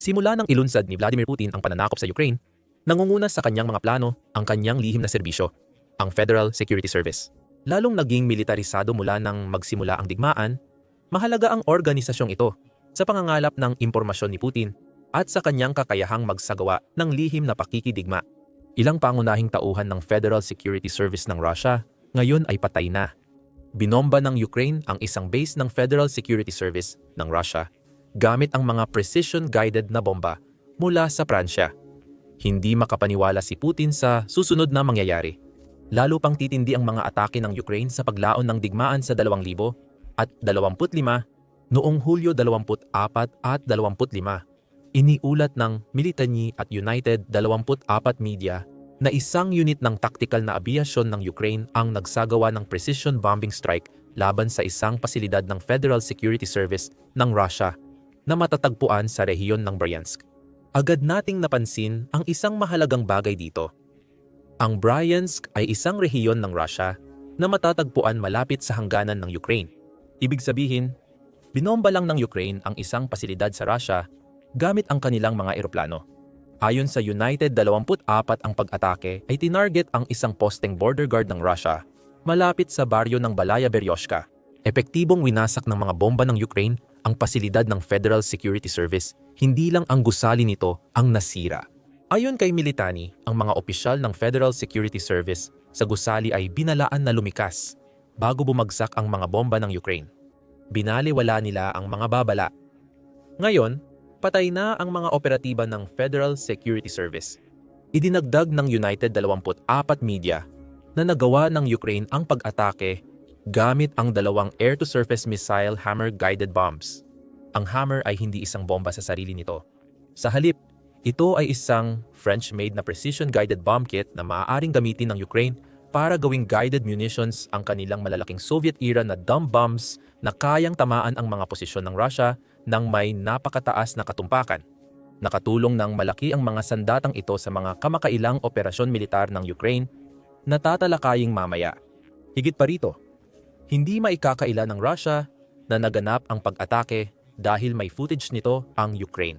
Simula nang ilunsad ni Vladimir Putin ang pananakop sa Ukraine, nangunguna sa kanyang mga plano ang kanyang lihim na serbisyo, ang Federal Security Service. Lalong naging militarisado mula nang magsimula ang digmaan, mahalaga ang organisasyong ito sa pangangalap ng impormasyon ni Putin at sa kanyang kakayahang magsagawa ng lihim na pakikidigma. Ilang pangunahing tauhan ng Federal Security Service ng Russia ngayon ay patay na. Binomba ng Ukraine ang isang base ng Federal Security Service ng Russia gamit ang mga precision-guided na bomba mula sa Pransya. Hindi makapaniwala si Putin sa susunod na mangyayari. Lalo pang titindi ang mga atake ng Ukraine sa paglaon ng digmaan sa 2,000 at 25 noong Hulyo 24 at 25. Iniulat ng Militany at United 24 Media na isang unit ng tactical na abiasyon ng Ukraine ang nagsagawa ng precision bombing strike laban sa isang pasilidad ng Federal Security Service ng Russia na matatagpuan sa rehiyon ng Bryansk. Agad nating napansin ang isang mahalagang bagay dito. Ang Bryansk ay isang rehiyon ng Russia na matatagpuan malapit sa hangganan ng Ukraine. Ibig sabihin, binomba lang ng Ukraine ang isang pasilidad sa Russia gamit ang kanilang mga eroplano. Ayon sa United 24 ang pag-atake ay tinarget ang isang posting border guard ng Russia malapit sa baryo ng Balaya Beryoshka. Epektibong winasak ng mga bomba ng Ukraine ang pasilidad ng Federal Security Service, hindi lang ang gusali nito ang nasira. Ayon kay Militani, ang mga opisyal ng Federal Security Service sa gusali ay binalaan na lumikas bago bumagsak ang mga bomba ng Ukraine. Binaliwala nila ang mga babala. Ngayon, patay na ang mga operatiba ng Federal Security Service. Idinagdag ng United 24 Media na nagawa ng Ukraine ang pag-atake gamit ang dalawang air-to-surface missile Hammer-guided bombs. Ang Hammer ay hindi isang bomba sa sarili nito. Sa halip, ito ay isang French-made na precision-guided bomb kit na maaaring gamitin ng Ukraine para gawing guided munitions ang kanilang malalaking Soviet-era na dumb bombs na kayang tamaan ang mga posisyon ng Russia ng may napakataas na katumpakan. Nakatulong ng malaki ang mga sandatang ito sa mga kamakailang operasyon militar ng Ukraine na tatalakaying mamaya. Higit pa rito, hindi maikakaila ng Russia na naganap ang pag-atake dahil may footage nito ang Ukraine.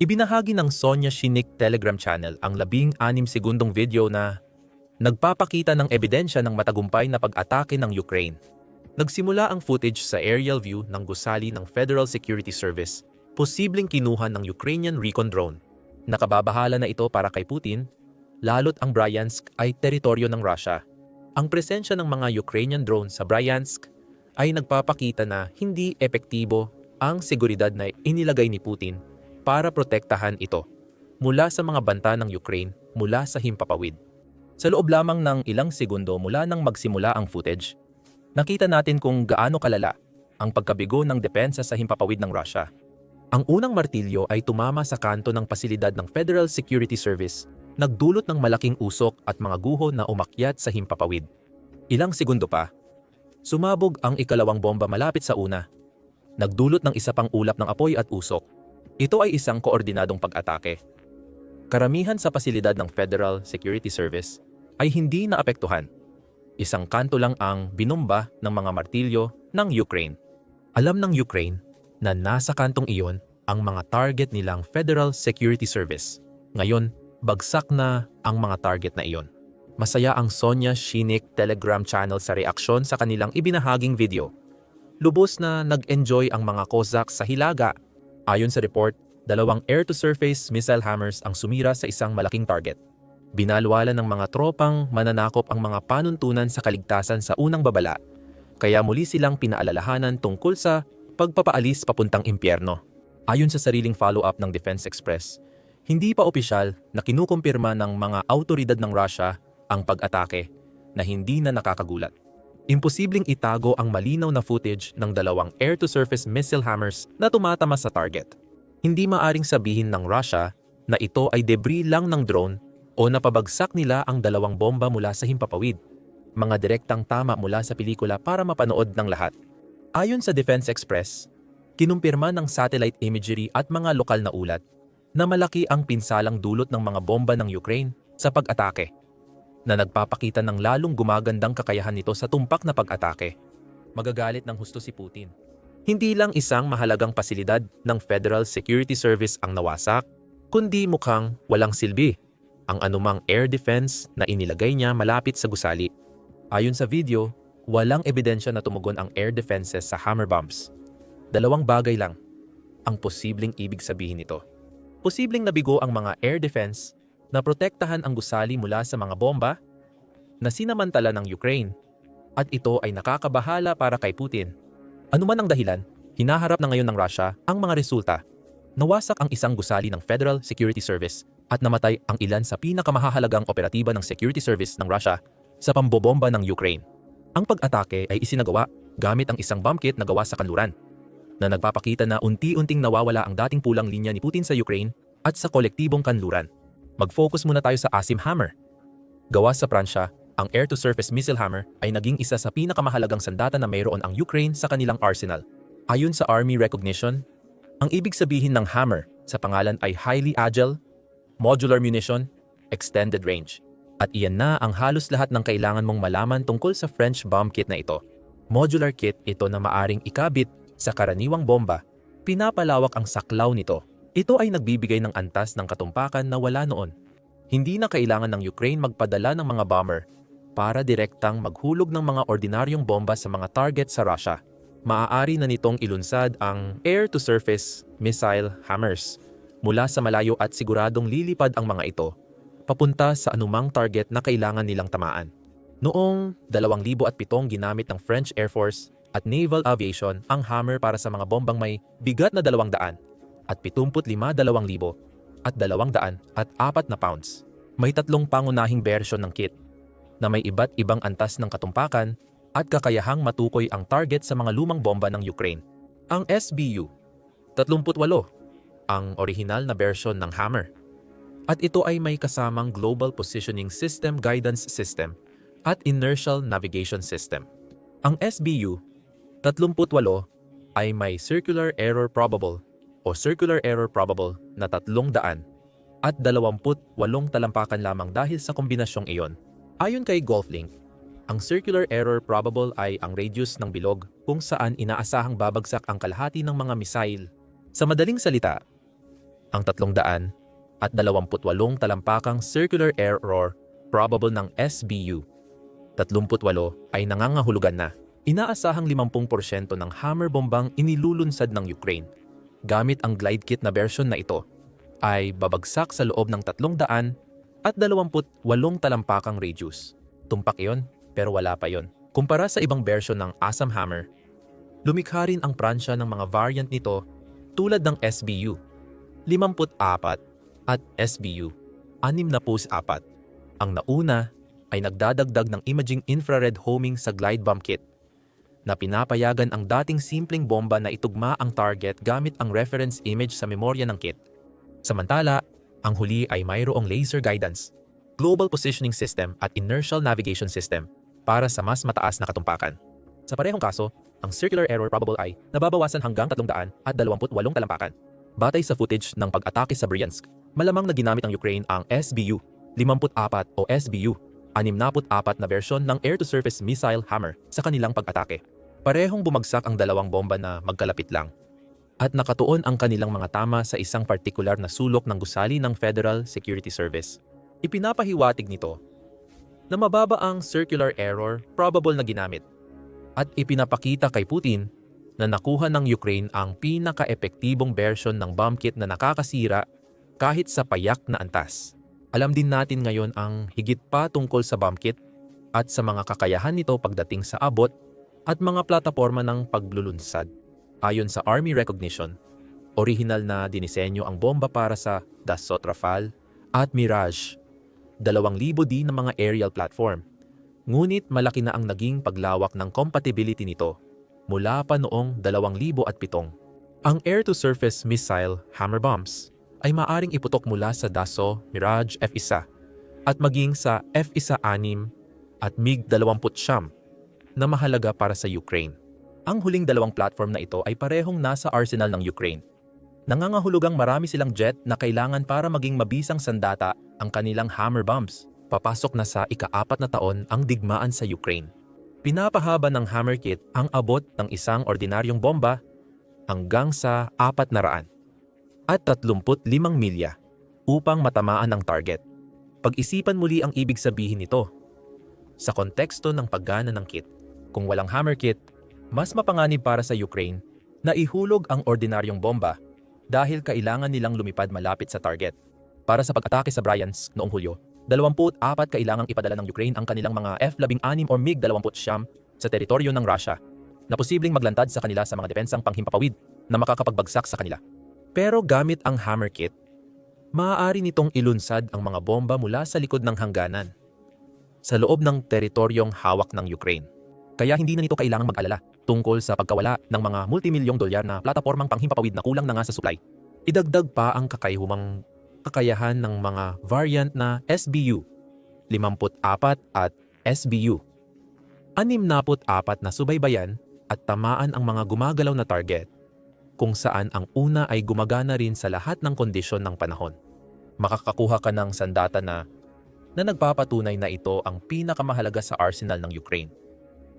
Ibinahagi ng Sonya Shinik Telegram channel ang labing anim segundong video na nagpapakita ng ebidensya ng matagumpay na pag-atake ng Ukraine. Nagsimula ang footage sa aerial view ng gusali ng Federal Security Service, posibleng kinuha ng Ukrainian recon drone. Nakababahala na ito para kay Putin, lalot ang Bryansk ay teritoryo ng Russia ang presensya ng mga Ukrainian drone sa Bryansk ay nagpapakita na hindi epektibo ang seguridad na inilagay ni Putin para protektahan ito mula sa mga banta ng Ukraine mula sa himpapawid. Sa loob lamang ng ilang segundo mula nang magsimula ang footage, nakita natin kung gaano kalala ang pagkabigo ng depensa sa himpapawid ng Russia. Ang unang martilyo ay tumama sa kanto ng pasilidad ng Federal Security Service nagdulot ng malaking usok at mga guho na umakyat sa himpapawid. Ilang segundo pa, sumabog ang ikalawang bomba malapit sa una. Nagdulot ng isa pang ulap ng apoy at usok. Ito ay isang koordinadong pag-atake. Karamihan sa pasilidad ng Federal Security Service ay hindi naapektuhan. Isang kanto lang ang binomba ng mga martilyo ng Ukraine. Alam ng Ukraine na nasa kantong iyon ang mga target nilang Federal Security Service. Ngayon, bagsak na ang mga target na iyon. Masaya ang Sonya Shinik Telegram channel sa reaksyon sa kanilang ibinahaging video. Lubos na nag-enjoy ang mga Kozak sa Hilaga. Ayon sa report, dalawang air-to-surface missile hammers ang sumira sa isang malaking target. Binalwala ng mga tropang mananakop ang mga panuntunan sa kaligtasan sa unang babala, kaya muli silang pinaalalahanan tungkol sa pagpapaalis papuntang impyerno. Ayon sa sariling follow-up ng Defense Express, hindi pa opisyal na kinukumpirma ng mga autoridad ng Russia ang pag-atake na hindi na nakakagulat. Imposibleng itago ang malinaw na footage ng dalawang air-to-surface missile hammers na tumatama sa target. Hindi maaring sabihin ng Russia na ito ay debris lang ng drone o napabagsak nila ang dalawang bomba mula sa himpapawid. Mga direktang tama mula sa pelikula para mapanood ng lahat. Ayon sa Defense Express, kinumpirma ng satellite imagery at mga lokal na ulat na malaki ang pinsalang dulot ng mga bomba ng Ukraine sa pag-atake, na nagpapakita ng lalong gumagandang kakayahan nito sa tumpak na pag-atake. Magagalit ng husto si Putin. Hindi lang isang mahalagang pasilidad ng Federal Security Service ang nawasak, kundi mukhang walang silbi ang anumang air defense na inilagay niya malapit sa gusali. Ayon sa video, walang ebidensya na tumugon ang air defenses sa hammer bombs. Dalawang bagay lang ang posibleng ibig sabihin nito. Posibleng nabigo ang mga air defense na protektahan ang gusali mula sa mga bomba na sinamantala ng Ukraine at ito ay nakakabahala para kay Putin. Ano man ang dahilan, hinaharap na ngayon ng Russia ang mga resulta. Nawasak ang isang gusali ng Federal Security Service at namatay ang ilan sa pinakamahahalagang operatiba ng Security Service ng Russia sa pambobomba ng Ukraine. Ang pag-atake ay isinagawa gamit ang isang bomb kit na gawa sa kanluran na nagpapakita na unti-unting nawawala ang dating pulang linya ni Putin sa Ukraine at sa kolektibong kanluran. Mag-focus muna tayo sa Asim Hammer. Gawa sa Pransya, ang air-to-surface missile hammer ay naging isa sa pinakamahalagang sandata na mayroon ang Ukraine sa kanilang arsenal. Ayon sa Army Recognition, ang ibig sabihin ng hammer sa pangalan ay highly agile, modular munition, extended range. At iyan na ang halos lahat ng kailangan mong malaman tungkol sa French bomb kit na ito. Modular kit ito na maaring ikabit sa karaniwang bomba. Pinapalawak ang saklaw nito. Ito ay nagbibigay ng antas ng katumpakan na wala noon. Hindi na kailangan ng Ukraine magpadala ng mga bomber para direktang maghulog ng mga ordinaryong bomba sa mga target sa Russia. Maaari na nitong ilunsad ang air-to-surface missile hammers mula sa malayo at siguradong lilipad ang mga ito papunta sa anumang target na kailangan nilang tamaan. Noong 2007 ginamit ng French Air Force at Naval Aviation ang hammer para sa mga bombang may bigat na 200 at 75,000 at 200 at 4 na pounds. May tatlong pangunahing bersyon ng kit na may iba't ibang antas ng katumpakan at kakayahang matukoy ang target sa mga lumang bomba ng Ukraine. Ang SBU, 38, ang orihinal na bersyon ng hammer at ito ay may kasamang Global Positioning System Guidance System at Inertial Navigation System. Ang SBU 38 ay may Circular Error Probable o Circular Error Probable na 300 at 28 talampakan lamang dahil sa kombinasyong iyon. Ayon kay GolfLink, ang circular error probable ay ang radius ng bilog kung saan inaasahang babagsak ang kalahati ng mga missile. Sa madaling salita, ang 300 at 28 talampakang circular error probable ng SBU. 38 ay nangangahulugan na. Inaasahang 50% ng hammer bombang inilulunsad ng Ukraine gamit ang glide kit na version na ito ay babagsak sa loob ng 300 at 28 talampakang radius. Tumpak yon pero wala pa yon. Kumpara sa ibang version ng Assam Hammer, lumikha rin ang Pransya ng mga variant nito tulad ng SBU, 54 at SBU, 64. Ang nauna ay nagdadagdag ng imaging infrared homing sa glide bomb kit na pinapayagan ang dating simpleng bomba na itugma ang target gamit ang reference image sa memorya ng kit. Samantala, ang huli ay mayroong laser guidance, global positioning system at inertial navigation system para sa mas mataas na katumpakan. Sa parehong kaso, ang circular error probable ay nababawasan hanggang 300 at 28 talampakan. Batay sa footage ng pag-atake sa Bryansk, malamang na ginamit ng Ukraine ang SBU 54 o SBU 64 na bersyon ng air-to-surface missile hammer sa kanilang pag-atake. Parehong bumagsak ang dalawang bomba na magkalapit lang at nakatuon ang kanilang mga tama sa isang partikular na sulok ng gusali ng Federal Security Service. Ipinapahiwatig nito na mababa ang circular error probable na ginamit at ipinapakita kay Putin na nakuha ng Ukraine ang pinaka-epektibong version ng bomb kit na nakakasira kahit sa payak na antas. Alam din natin ngayon ang higit pa tungkol sa bomb kit at sa mga kakayahan nito pagdating sa abot at mga plataforma ng paglulunsad. Ayon sa Army Recognition, orihinal na dinisenyo ang bomba para sa Dassault Rafale at Mirage, 2,000 din ng mga aerial platform. Ngunit malaki na ang naging paglawak ng compatibility nito mula pa noong 2007. Ang air-to-surface missile hammer bombs ay maaring iputok mula sa Dassault Mirage F1 at maging sa F1-6 at MiG-29 na mahalaga para sa Ukraine. Ang huling dalawang platform na ito ay parehong nasa arsenal ng Ukraine. Nangangahulugang marami silang jet na kailangan para maging mabisang sandata ang kanilang hammer bombs. Papasok na sa ika-apat na taon ang digmaan sa Ukraine. Pinapahaba ng hammer kit ang abot ng isang ordinaryong bomba hanggang sa 400 at 35 milya upang matamaan ang target. Pag-isipan muli ang ibig sabihin nito. Sa konteksto ng paggana ng kit, kung walang hammer kit, mas mapanganib para sa Ukraine na ihulog ang ordinaryong bomba dahil kailangan nilang lumipad malapit sa target. Para sa pag-atake sa Bryansk noong Hulyo, 24 kailangang ipadala ng Ukraine ang kanilang mga F-16 o MiG-29 sa teritoryo ng Russia na posibleng maglantad sa kanila sa mga depensang panghimpapawid na makakapagbagsak sa kanila. Pero gamit ang hammer kit, maaari nitong ilunsad ang mga bomba mula sa likod ng hangganan sa loob ng teritoryong hawak ng Ukraine. Kaya hindi na nito kailangang mag-alala tungkol sa pagkawala ng mga multimilyong dolyar na platapormang panghimpapawid na kulang na nga sa supply. Idagdag pa ang kakayhumang kakayahan ng mga variant na SBU, 54 at SBU. 64 na subaybayan at tamaan ang mga gumagalaw na target kung saan ang una ay gumagana rin sa lahat ng kondisyon ng panahon. Makakakuha ka ng sandata na na nagpapatunay na ito ang pinakamahalaga sa arsenal ng Ukraine.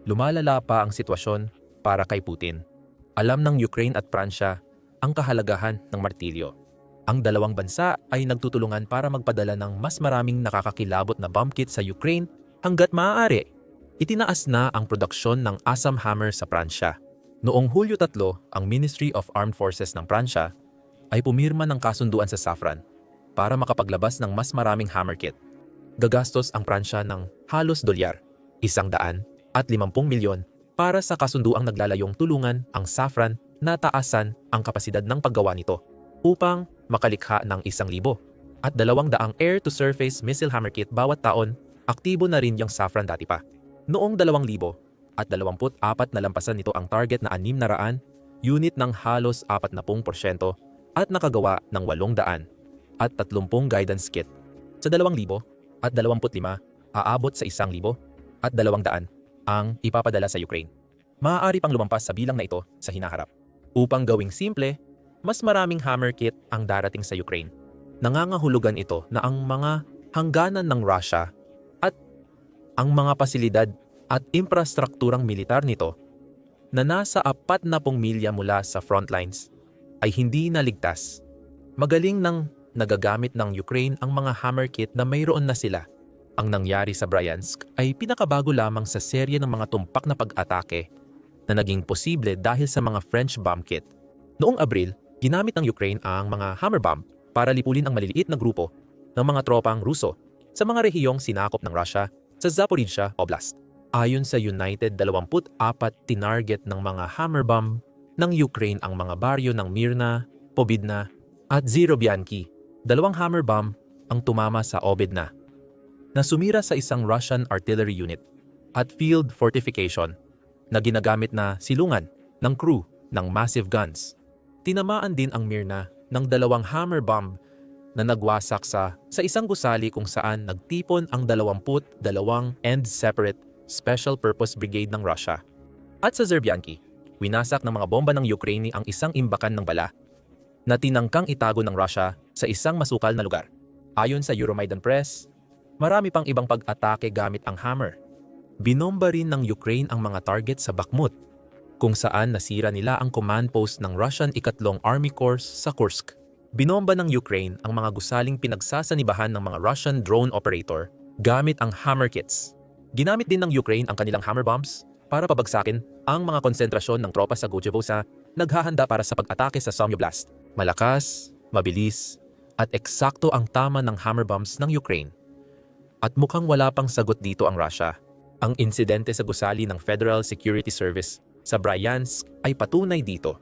Lumalala pa ang sitwasyon para kay Putin. Alam ng Ukraine at Pransya ang kahalagahan ng martilyo. Ang dalawang bansa ay nagtutulungan para magpadala ng mas maraming nakakakilabot na bomb kit sa Ukraine hanggat maaari. Itinaas na ang produksyon ng Assam Hammer sa Pransya. Noong Hulyo 3, ang Ministry of Armed Forces ng Pransya ay pumirma ng kasunduan sa Safran para makapaglabas ng mas maraming hammer kit. Gagastos ang Pransya ng halos dolyar, isang daan at 50 milyon para sa kasunduang naglalayong tulungan ang Safran na taasan ang kapasidad ng paggawa nito upang makalikha ng isang libo at dalawang daang air-to-surface missile hammer kit bawat taon, aktibo na rin yung Safran dati pa. Noong 2000 at 24 na lampasan nito ang target na 600 unit ng halos 40% at nakagawa ng 800 at 30 guidance kit. Sa 2,000 at 25 aabot sa 1,000 at 200 ang ipapadala sa Ukraine. Maaari pang lumampas sa bilang na ito sa hinaharap. Upang gawing simple, mas maraming hammer kit ang darating sa Ukraine. Nangangahulugan ito na ang mga hangganan ng Russia at ang mga pasilidad at infrastrukturang militar nito na nasa 40 milya mula sa front lines ay hindi naligtas. Magaling nang nagagamit ng Ukraine ang mga hammer kit na mayroon na sila ang nangyari sa Bryansk ay pinakabago lamang sa serye ng mga tumpak na pag-atake na naging posible dahil sa mga French bomb kit. Noong Abril, ginamit ng Ukraine ang mga hammer bomb para lipulin ang maliliit na grupo ng mga tropang Ruso sa mga rehiyong sinakop ng Russia sa Zaporizhia Oblast. Ayon sa United 24 tinarget ng mga hammer bomb ng Ukraine ang mga baryo ng Mirna, Pobidna at Zirobianki. Dalawang hammer bomb ang tumama sa Obidna na sumira sa isang Russian artillery unit at field fortification na ginagamit na silungan ng crew ng massive guns. Tinamaan din ang Mirna ng dalawang hammer bomb na nagwasak sa sa isang gusali kung saan nagtipon ang 22 end separate Special Purpose Brigade ng Russia. At sa Zerbianki, winasak ng mga bomba ng Ukraine ang isang imbakan ng bala na tinangkang itago ng Russia sa isang masukal na lugar. Ayon sa Euromaidan Press, Marami pang ibang pag-atake gamit ang hammer. Binomba rin ng Ukraine ang mga target sa Bakhmut, kung saan nasira nila ang command post ng Russian Ikatlong Army Corps sa Kursk. Binomba ng Ukraine ang mga gusaling pinagsasanibahan ng mga Russian drone operator gamit ang hammer kits. Ginamit din ng Ukraine ang kanilang hammer bombs para pabagsakin ang mga konsentrasyon ng tropa sa Gujevo sa naghahanda para sa pag-atake sa Somyoblast. Malakas, mabilis, at eksakto ang tama ng hammer bombs ng Ukraine at mukhang wala pang sagot dito ang Russia. Ang insidente sa gusali ng Federal Security Service sa Bryansk ay patunay dito.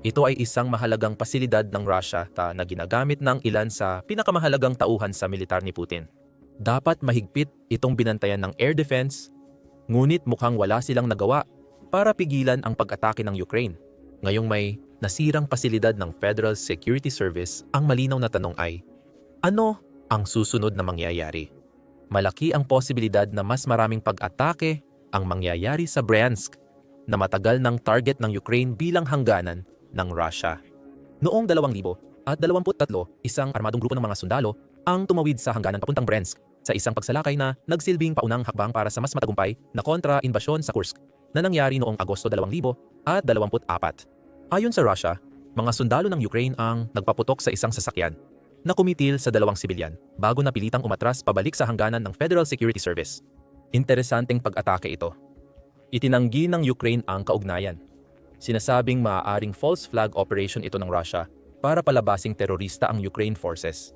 Ito ay isang mahalagang pasilidad ng Russia ta na ginagamit ng ilan sa pinakamahalagang tauhan sa militar ni Putin. Dapat mahigpit itong binantayan ng air defense, ngunit mukhang wala silang nagawa para pigilan ang pag-atake ng Ukraine. Ngayong may nasirang pasilidad ng Federal Security Service, ang malinaw na tanong ay, ano ang susunod na mangyayari? Malaki ang posibilidad na mas maraming pag-atake ang mangyayari sa Bryansk na matagal ng target ng Ukraine bilang hangganan ng Russia. Noong 2000 at 23, isang armadong grupo ng mga sundalo ang tumawid sa hangganan papuntang Bryansk sa isang pagsalakay na nagsilbing paunang hakbang para sa mas matagumpay na kontra-inbasyon sa Kursk na nangyari noong Agosto 2024. Ayon sa Russia, mga sundalo ng Ukraine ang nagpaputok sa isang sasakyan na kumitil sa dalawang sibilyan bago napilitang umatras pabalik sa hangganan ng Federal Security Service. Interesanteng pag-atake ito. Itinanggi ng Ukraine ang kaugnayan. Sinasabing maaaring false flag operation ito ng Russia para palabasing terorista ang Ukraine forces.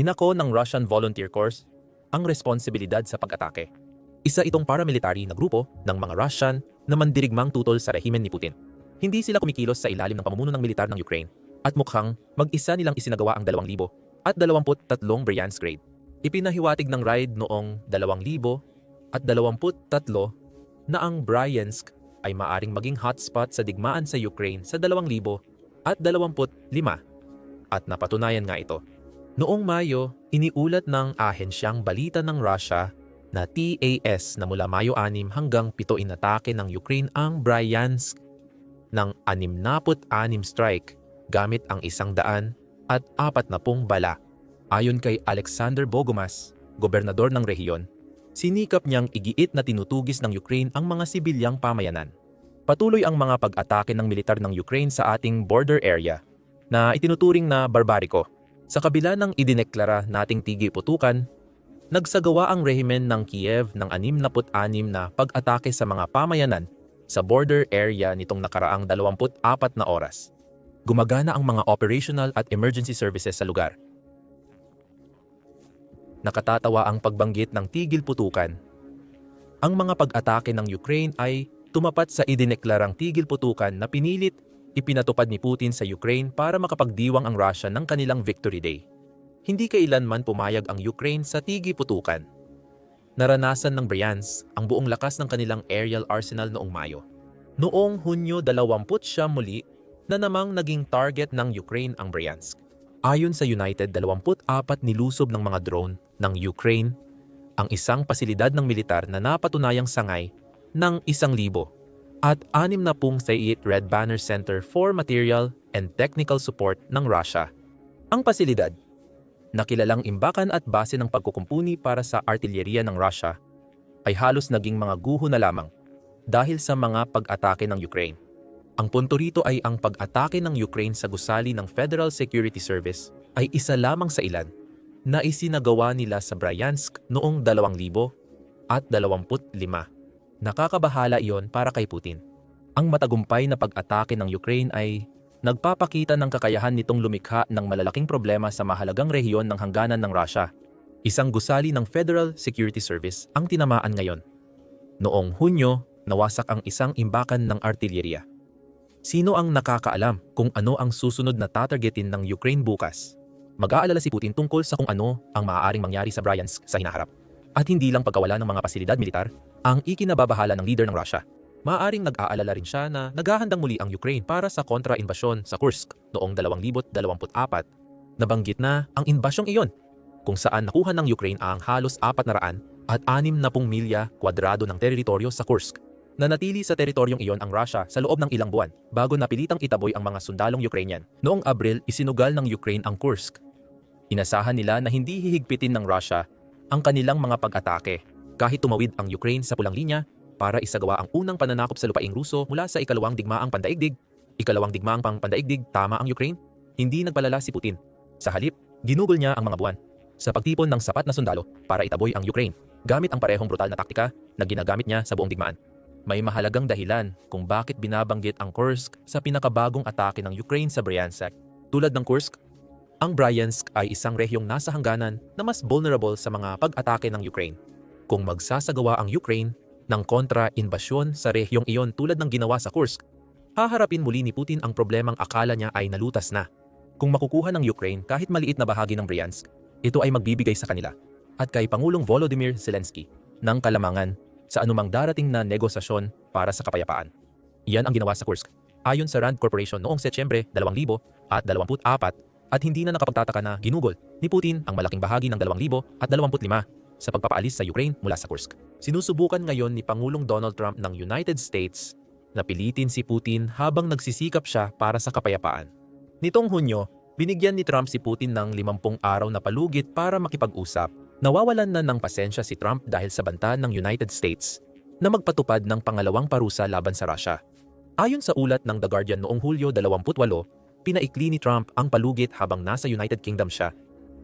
Inako ng Russian Volunteer Corps ang responsibilidad sa pag-atake. Isa itong paramilitary na grupo ng mga Russian na mandirigmang tutol sa rehimen ni Putin. Hindi sila kumikilos sa ilalim ng pamumuno ng militar ng Ukraine at mukhang mag-isa nilang isinagawa ang 2,000 at 23 Bryansk grade. Ipinahiwatig ng RIDE noong 2,000 at 23 na ang Bryansk ay maaring maging hotspot sa digmaan sa Ukraine sa 2,000 at 25 at napatunayan nga ito. Noong Mayo, iniulat ng ahensyang balita ng Russia na TAS na mula Mayo 6 hanggang 7 inatake ng Ukraine ang Bryansk ng 66 strike gamit ang isang daan at apat na pong bala. Ayon kay Alexander Bogomas, gobernador ng rehiyon, sinikap niyang igiit na tinutugis ng Ukraine ang mga sibilyang pamayanan. Patuloy ang mga pag-atake ng militar ng Ukraine sa ating border area na itinuturing na barbariko. Sa kabila ng idineklara nating tigil putukan, nagsagawa ang rehimen ng Kiev ng 66 na pag-atake sa mga pamayanan sa border area nitong nakaraang 24 na oras. Gumagana ang mga operational at emergency services sa lugar. Nakatatawa ang pagbanggit ng tigil putukan. Ang mga pag-atake ng Ukraine ay tumapat sa idineklarang tigil putukan na pinilit ipinatupad ni Putin sa Ukraine para makapagdiwang ang Russia ng kanilang Victory Day. Hindi kailanman pumayag ang Ukraine sa tigil putukan. Naranasan ng Bryansk ang buong lakas ng kanilang aerial arsenal noong Mayo. Noong Hunyo 20 siya muli na namang naging target ng Ukraine ang Bryansk. Ayon sa United, 24 nilusob ng mga drone ng Ukraine ang isang pasilidad ng militar na napatunayang sangay ng isang libo at anim na pong Sayit Red Banner Center for Material and Technical Support ng Russia. Ang pasilidad, na kilalang imbakan at base ng pagkukumpuni para sa artilyeriya ng Russia, ay halos naging mga guho na lamang dahil sa mga pag-atake ng Ukraine. Ang punto rito ay ang pag-atake ng Ukraine sa gusali ng Federal Security Service ay isa lamang sa ilan na isinagawa nila sa Bryansk noong 2000 at 25. Nakakabahala iyon para kay Putin. Ang matagumpay na pag-atake ng Ukraine ay nagpapakita ng kakayahan nitong lumikha ng malalaking problema sa mahalagang rehiyon ng hangganan ng Russia. Isang gusali ng Federal Security Service ang tinamaan ngayon. Noong Hunyo, nawasak ang isang imbakan ng artilyeriya. Sino ang nakakaalam kung ano ang susunod na tatargetin ng Ukraine bukas? Mag-aalala si Putin tungkol sa kung ano ang maaaring mangyari sa Bryansk sa hinaharap. At hindi lang pagkawala ng mga pasilidad militar ang ikinababahala ng leader ng Russia. Maaring nag-aalala rin siya na naghahandang muli ang Ukraine para sa kontra-inbasyon sa Kursk noong 2024. Nabanggit na ang inbasyong iyon kung saan nakuha ng Ukraine ang halos 400 at 60 milya kwadrado ng teritoryo sa Kursk Nanatili sa teritoryong iyon ang Russia sa loob ng ilang buwan bago napilitang itaboy ang mga sundalong Ukrainian. Noong Abril, isinugal ng Ukraine ang Kursk. Inasahan nila na hindi hihigpitin ng Russia ang kanilang mga pag-atake kahit tumawid ang Ukraine sa pulang linya para isagawa ang unang pananakop sa lupaing Ruso mula sa ikalawang digmaang pandaigdig. Ikalawang digmaang pang pandaigdig, tama ang Ukraine? Hindi nagpalala si Putin. Sa halip, ginugol niya ang mga buwan sa pagtipon ng sapat na sundalo para itaboy ang Ukraine gamit ang parehong brutal na taktika na ginagamit niya sa buong digmaan. May mahalagang dahilan kung bakit binabanggit ang Kursk sa pinakabagong atake ng Ukraine sa Bryansk. Tulad ng Kursk, ang Bryansk ay isang rehiyong nasa hangganan na mas vulnerable sa mga pag-atake ng Ukraine. Kung magsasagawa ang Ukraine ng kontra-inbasyon sa rehiyong iyon tulad ng ginawa sa Kursk, haharapin muli ni Putin ang problemang akala niya ay nalutas na. Kung makukuha ng Ukraine kahit maliit na bahagi ng Bryansk, ito ay magbibigay sa kanila at kay Pangulong Volodymyr Zelensky ng kalamangan sa anumang darating na negosasyon para sa kapayapaan. Iyan ang ginawa sa Kursk. Ayon sa Rand Corporation noong Setyembre 2024 at hindi na nakapagtataka na ginugol ni Putin ang malaking bahagi ng 2025 sa pagpapaalis sa Ukraine mula sa Kursk. Sinusubukan ngayon ni Pangulong Donald Trump ng United States na pilitin si Putin habang nagsisikap siya para sa kapayapaan. Nitong Hunyo, binigyan ni Trump si Putin ng 50 araw na palugit para makipag-usap Nawawalan na ng pasensya si Trump dahil sa banta ng United States na magpatupad ng pangalawang parusa laban sa Russia. Ayon sa ulat ng The Guardian noong Hulyo 28, pinaikli ni Trump ang palugit habang nasa United Kingdom siya.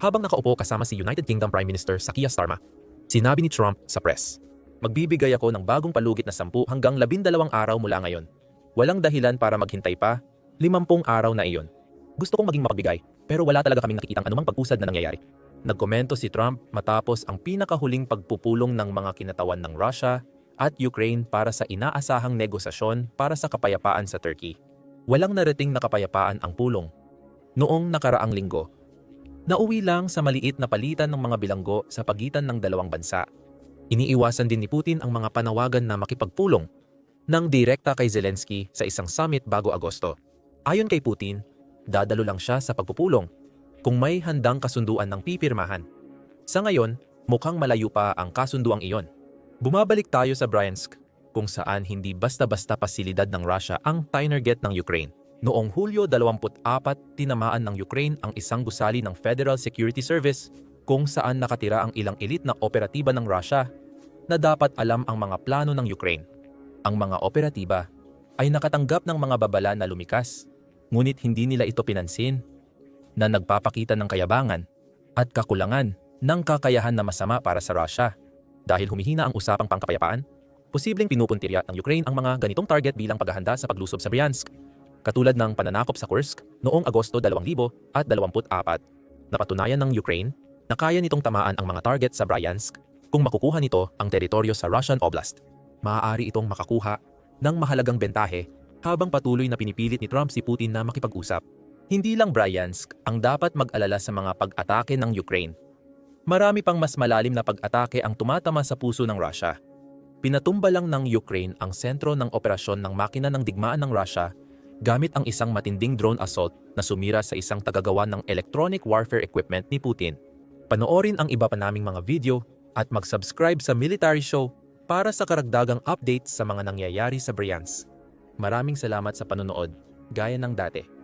Habang nakaupo kasama si United Kingdom Prime Minister Sakia Starma, sinabi ni Trump sa press, Magbibigay ako ng bagong palugit na 10 hanggang 12 araw mula ngayon. Walang dahilan para maghintay pa, 50 araw na iyon. Gusto kong maging mapagbigay, pero wala talaga kaming nakikitang anumang pag-usad na nangyayari. Nagkomento si Trump matapos ang pinakahuling pagpupulong ng mga kinatawan ng Russia at Ukraine para sa inaasahang negosasyon para sa kapayapaan sa Turkey. Walang narating na kapayapaan ang pulong. Noong nakaraang linggo, nauwi lang sa maliit na palitan ng mga bilanggo sa pagitan ng dalawang bansa. Iniiwasan din ni Putin ang mga panawagan na makipagpulong ng direkta kay Zelensky sa isang summit bago Agosto. Ayon kay Putin, dadalo lang siya sa pagpupulong kung may handang kasunduan ng pipirmahan. Sa ngayon, mukhang malayo pa ang kasunduang iyon. Bumabalik tayo sa Bryansk, kung saan hindi basta-basta pasilidad ng Russia ang Tinerget ng Ukraine. Noong Hulyo 24, tinamaan ng Ukraine ang isang gusali ng Federal Security Service kung saan nakatira ang ilang elite na operatiba ng Russia na dapat alam ang mga plano ng Ukraine. Ang mga operatiba ay nakatanggap ng mga babala na lumikas, ngunit hindi nila ito pinansin na nagpapakita ng kayabangan at kakulangan ng kakayahan na masama para sa Russia. Dahil humihina ang usapang pangkapayapaan, posibleng pinupuntirya ng Ukraine ang mga ganitong target bilang paghahanda sa paglusob sa Bryansk, katulad ng pananakop sa Kursk noong Agosto 2024. Napatunayan ng Ukraine na kaya nitong tamaan ang mga target sa Bryansk kung makukuha nito ang teritoryo sa Russian Oblast. Maaari itong makakuha ng mahalagang bentahe habang patuloy na pinipilit ni Trump si Putin na makipag-usap. Hindi lang Bryansk ang dapat mag-alala sa mga pag-atake ng Ukraine. Marami pang mas malalim na pag-atake ang tumatama sa puso ng Russia. Pinatumba lang ng Ukraine ang sentro ng operasyon ng makina ng digmaan ng Russia gamit ang isang matinding drone assault na sumira sa isang tagagawa ng electronic warfare equipment ni Putin. Panoorin ang iba pa naming mga video at mag-subscribe sa Military Show para sa karagdagang updates sa mga nangyayari sa Bryansk. Maraming salamat sa panonood, gaya ng dati.